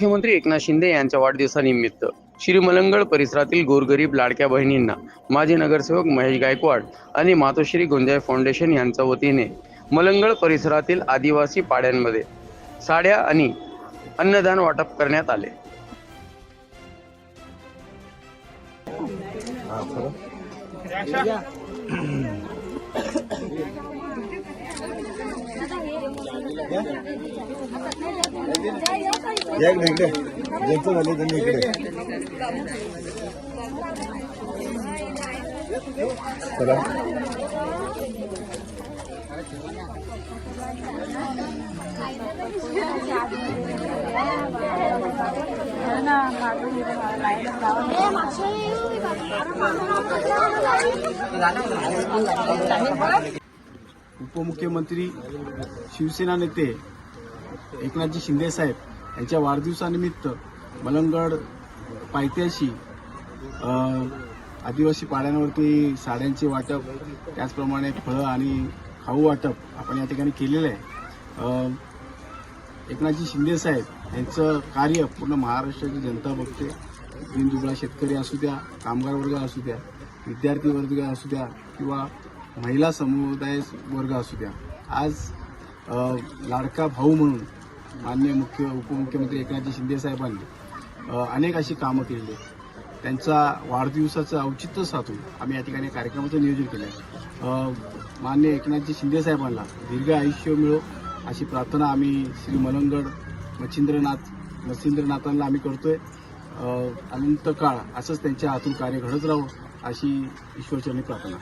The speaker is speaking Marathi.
मुख्यमंत्री एकनाथ शिंदे यांच्या वाढदिवसानिमित्त श्रीमलंगड परिसरातील गोरगरीब लाडक्या बहिणींना माजी नगरसेवक महेश गायकवाड आणि मातोश्री गुंजाय फाउंडेशन यांच्या वतीने मलंगड परिसरातील आदिवासी पाड्यांमध्ये साड्या आणि अन्नदान वाटप करण्यात आले या इकडे ज्यांचं झालं त्यांनी इकडे. चला. उपमुख्यमंत्री शिवसेना नेते एकनाथजी शिंदे साहेब यांच्या वाढदिवसानिमित्त मलंगड पायथ्याशी आदिवासी पाड्यांवरती साड्यांचे वाटप त्याचप्रमाणे फळं आणि खाऊ वाटप आपण या ठिकाणी केलेलं आहे. एकनाथजी शिंदे साहेब यांचं कार्य पूर्ण महाराष्ट्राची जनता बघते. दिनदुबळा शेतकरी असू द्या कामगार वर्ग असू द्या विद्यार्थी वर्ग असू द्या किंवा महिला समुदाय वर्ग असू द्या. आज लाडका भाऊ म्हणून मान्य मुख्य उपमुख्यमंत्री एकनाथजी शिंदे साहेबांनी अनेक अशी कामं केलेली आहेत. त्यांचा वाढदिवसाचं औचित्य साधून आम्ही या ठिकाणी कार्यक्रमाचं नियोजन केलं आहे. मान्य एकनाथजी शिंदे साहेबांना दीर्घ आयुष्य मिळो अशी प्रार्थना आम्ही श्री मलंगड मच्छिंद्रनाथ मच्छिंद्रनाथांना आम्ही करतोय. अनंत काळ असंच त्यांच्या हातून कार्य घडत राहू अशी ईश्वरचरणी प्रार्थना.